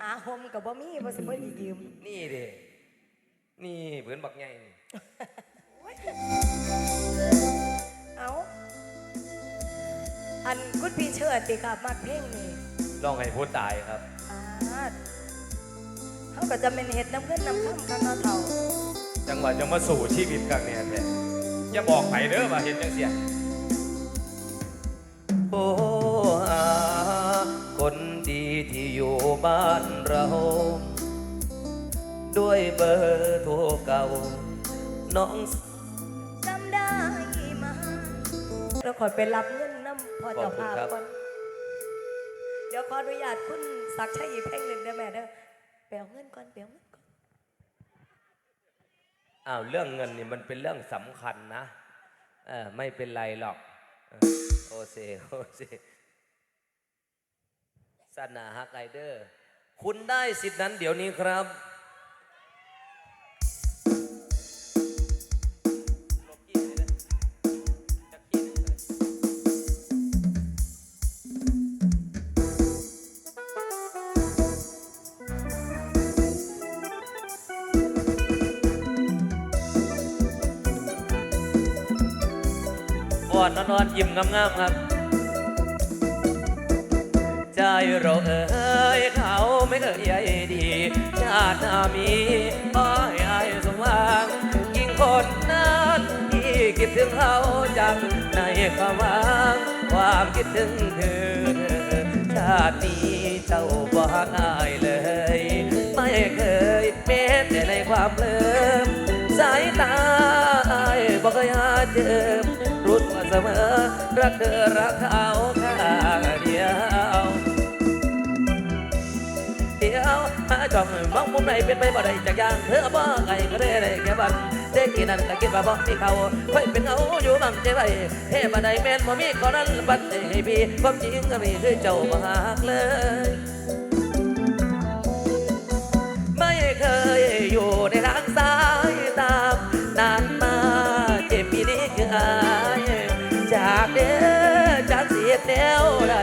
หาโฮมกับบ่มีบ่สิบ่ได้ยืมนี่เด้นี่เผือนบักใหญ่นี่เอาอันคุณพี่เชิดติครับมักเพลงนี่ลองให้พูดตายครับอาดเขาก็จะเป็นเห็ดน้ำเงินน้ำข้ามกันเนาะเท่าจังหวะจะมาสู่ชีวิตครั้งเนี้ยแท้อย่าบอกไผเด้อว่าเห็นจังเสียโอ้อาคน ดีที่อยู่บ้านเรา ด้วยเบอร์โทรเก่า น้องจำได้มาเราขอไปรับเงินน้ำพอเจ้าภาพก่อนเดี๋ยวขออนุญาตคุณศักดิ์ชัยอีกเพลงหนึ่งได้ไหมเด้อไปเอาเงินก่อนไปเอาเงินก่อนอ้าวเรื่องเงินนี่มันเป็นเรื่องสำคัญนะเออไม่เป็นไรหรอกเออโอเซโอเซ สนาฮักไอเดอร์ คุณได้สิทธินั้นเดี๋ยวนี้ครับบขี้เลยนะจักขี้หนึ่งเลยอ่อนนอนๆยิ้มงามๆครับ ใจเราเอ่ยเขาไม่เอ่ยใยดีชาติหน้ามีอ้อยอายสมหวังยิ่งคนนั้นที่คิดถึงเขาจังในความหวังความคิดถึงเธอชาตินี้เจ้าบ่ง่ายเลย ไม่เคยแม้แต่ในความเลิมสายตาอายบ่เคยหาเจอรู้ตัวเสมอรักเธอรักเขา ยวหาจ้องมองมุมไหนเป็นไปบ่ได้จากอย่างเธอบ่ไงก็ได้ได้แค่บันเด็กนั้นก็คิดว่าบ่มีเขาค่อยเป็นเอาอยู่บังใจไว้เฮ้บ่ได้แม่นบ่มีก็นั้นบัดให้พี่ความจริงก็มีคือเจ้าบ่หักเลย ไม่เคยอยู่ในทางสายตามนานมาเจ็บปีนี้คืออายจากเด้อจากเสียแนวใด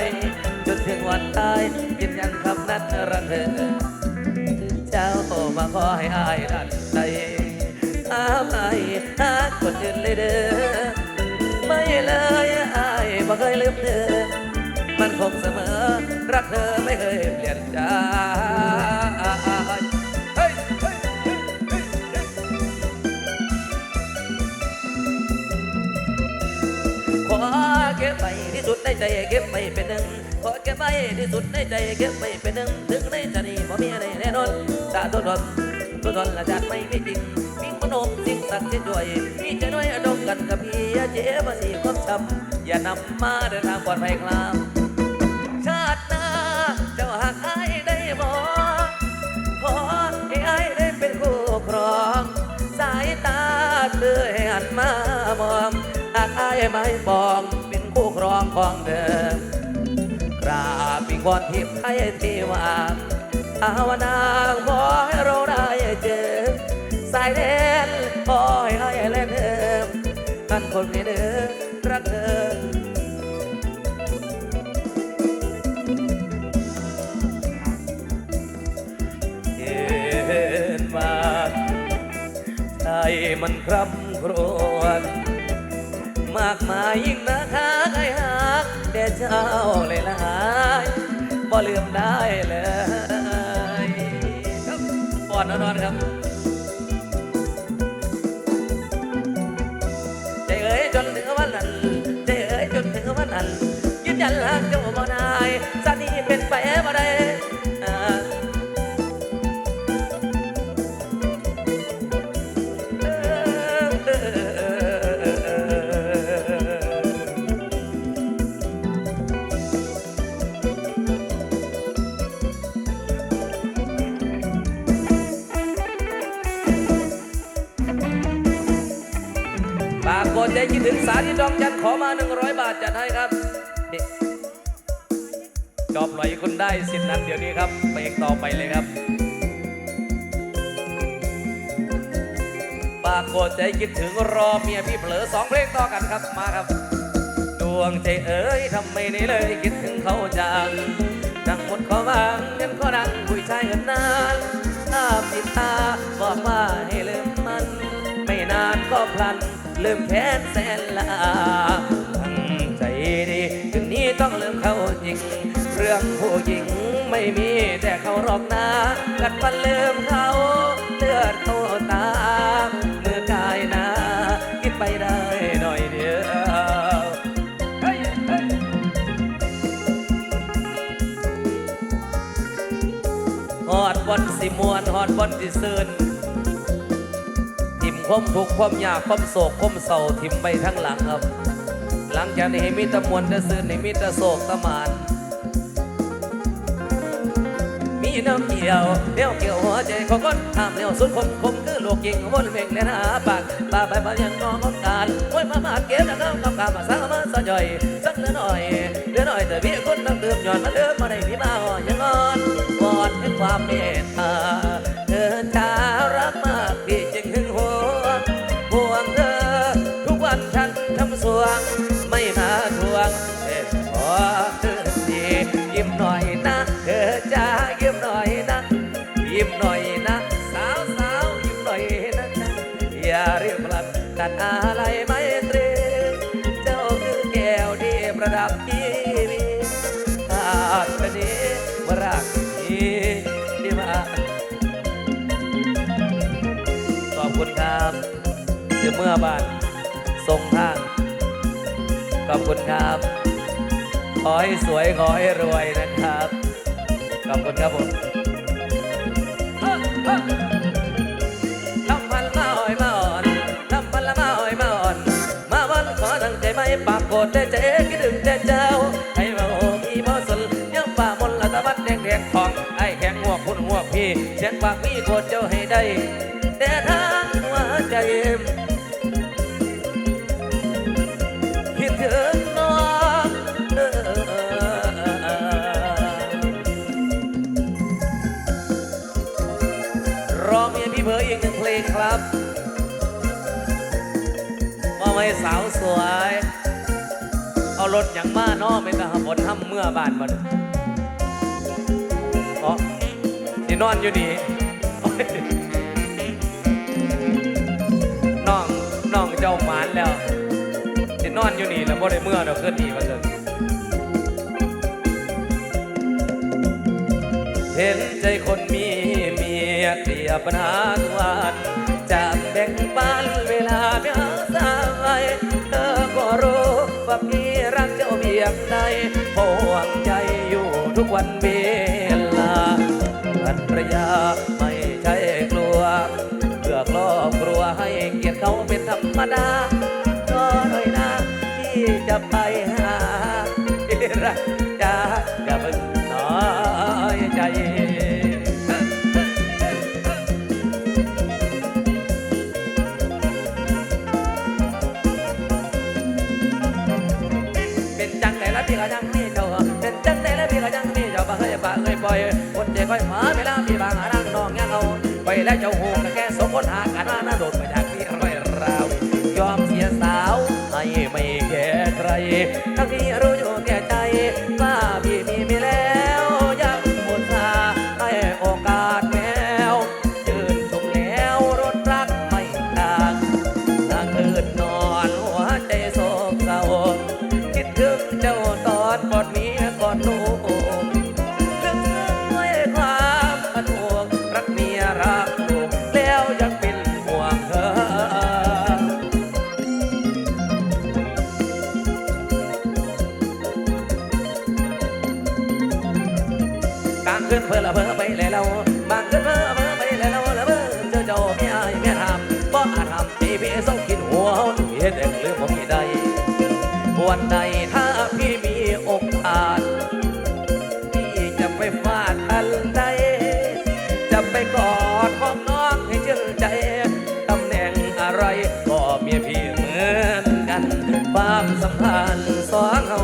จนถึงวันตายยืนยันคำนั้นรักเธอ ขอให้อายดันใจหาไม่หาคนอื่นเลยเด้อไม่เลยอายบ่เคยลืมเธอมันคงเสมอ รักเธอไม่เคยเปลี่ยนใจขอเก็บไปที่สุด ในใจเก็บไปเป็นหนึ่งขอเก็บไปที่สุดในใจเก็บไปเป็นหนึ่งถึงในใจนี้บ่มีอะไรแน่นอนตาตัวตนตัวตนละจัดไม่มีจริงมีขนมสิ่งศักดิ์สิทธิ์ด้วยมีใจน้อยอดมกันกับพี่อย่าเจ็บมาสีความช้ำอย่านำมาเดินทางปลอดภัยครับชาติหน้าเจ้าหากไอายได้บ่ขอให้อายได้เป็นคู่ครองสายตาเธอให้หันมามองหากอายไม่ปองเป็นคู่ครอง ของเธอกราบวิงวอนทิพย์ให้ที่วางภาวนางขอให้เราได้เจอ สายแดนขอให้อายเล่นเดิมกันคนไม่เดิมรักเธอเห็นมใจมันคร่ำครวญมากมายยิ่งนะคะ แต่เจ้าเลยลายบ่ลืมได้เลยครับปอนนอนครับใจเอ๋ยจนถึงวันนั้นใจเอ๋ยจนถึงวันนั้นยืนยันรัก ปากบนใจคิดถึงสาที่ดองจันขอมา 100 บาทจัดให้ครับนี่จอบไหลคุณได้สิทธิ์นั้นเดี๋ยวนี้ครับเพลงต่อไปเลยครับปากโกดใจคิดถึงรอเมียพี่เผลอสองเพลงต่อกันครับมาครับ ดวงใจเอ๋ยทำไมนี่เลยคิดถึงเขาจังดังหมดขอวางเงินก็ดังคุยใช้เนิ่นนานตาปิดตาบอกว่าให้ลืมมัน ไม่นานก็พลัน ลืมแค้นแสนลาตั้งใจดีถึงนี้ต้องลืมเขาจริง เรื่องผู้หญิงไม่มีแต่เขาหรอกนะกัดฟันลืมเขาเลือดเขาตาเมื่อกายนาคิดไปได้หน่อยเดียวเฮ้ยเฮ้ยฮอดบอนสิมวนฮอดบอนสิเซิน ความทุกข์ความยากความโศกความเศร้าทิมไปทั้งหลังครับ หลังจากนี้ให้มีตะมวนตะซื่นให้มีตะโศกตะมานมีน้ำเกี่ยวเลี้ยวเกี่ยวหัวใจของคนทำเลี้ยวสุดคมคมคือลูกยิงวนเวงเล่นหาปากปาไปมายังน้ององการโอ้ยมามาเก็บแล้วก็กำกับมาสาวมาสะย่อยสักเลือหน่อยเลือหน่อยแต่พี่คนน้ำเติมหย่อนมาเดิมมาได้พี่มา ยิ้มหน่อยนะ สาวสาวยิ้มหน่อยนะนะอย่าเรียกพลันตัดอะไรไม่ตรีเจ้าคือแก้วที่ประดับชีวิตอาจนี้มารักที่ที่มาขอบคุณครับเดี๋ยวเมื่อบ้านทรงทางขอบคุณครับ ขอให้สวยขอให้รวยนะครับ ขอบคุณครับผม ทำพันมาอ่อยมาอ่อนทำพันละมาอ่อยมาอ่อน มาวันขอตั้งใจไม่ปากโกรธแต่ใจคิดถึงแต่เจ้าให้มาโอ้พี่พอสนยังป่ามนละตะวัดแดงแดงของไอ้แข็งหัวคุณหัวพี่เสียงปากพี่โกรธเจ้าให้ได้ แต่ทางหัวใจ เพี่เบอร์อีกหนึ่งเพลงครับมาไว้สาวสวย เอารถอย่างมาเนาะไม่ต้องบนทำเมื่อบานมันอ๋อที่นอนอยู่นี่โอ้ยน้องน้องเจ้าหมานแล้วสินอนอยู่นี่แล้วบ่ได้เมื่อเราขึ้นนี่มาเลยเห็นใจคนมีมี ยเกลียปัญหาทุกวันจะแบ่งปันเวลาไปหาสายเธอก็รู้ว่าพี่รักเจ้าเบียงใดห่วงใจอยู่ทุกวันเวลาภรรยาไม่ใช่กลัว เพื่อครอบครัวให้เกียรติเขาเป็นธรรมดาก็หน่อยนะที่จะไปหาที่รัก ปะเคยปล่อยคนใจค่อยหมาเวลาพี่บางนั่งน้องยังเอาไปแล้วเจ้าหูก็แค่สมคนหากันว่าน่าโดดไปจากที่ร้อยราวยอมเสียสาวให้ไม่แก่ใครทั้งที่รู้ ไม่ได้ วันใดถ้าพี่มีโอกาส พี่จะไปฟาดอันใด จะไปกอดของน้องให้ชื่นใจ ตำแหน่งอะไรก็เมียพี่เหมือนกัน ความสัมพันธ์สองเรา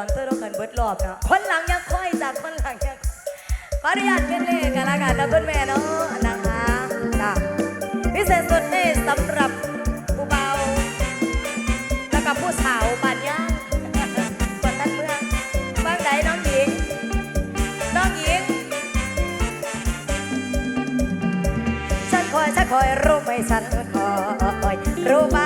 อนตัวเรากันเบิดรอบเนาะคนหลังยังค่อยจากคนหลังยังขออนุญาตเป็นเลขกันละกันนะคุณแม่เนาะนะคะจ้ะพิเศษสุดนี่สำหรับผู้เบาแล้วก็ผู้สาวปานย่าส่วนด้านเมืองบ้างใดน้องหญิงน้องหญิงฉันคอยฉันคอยรู้ไหมฉันคอยรู้ไหม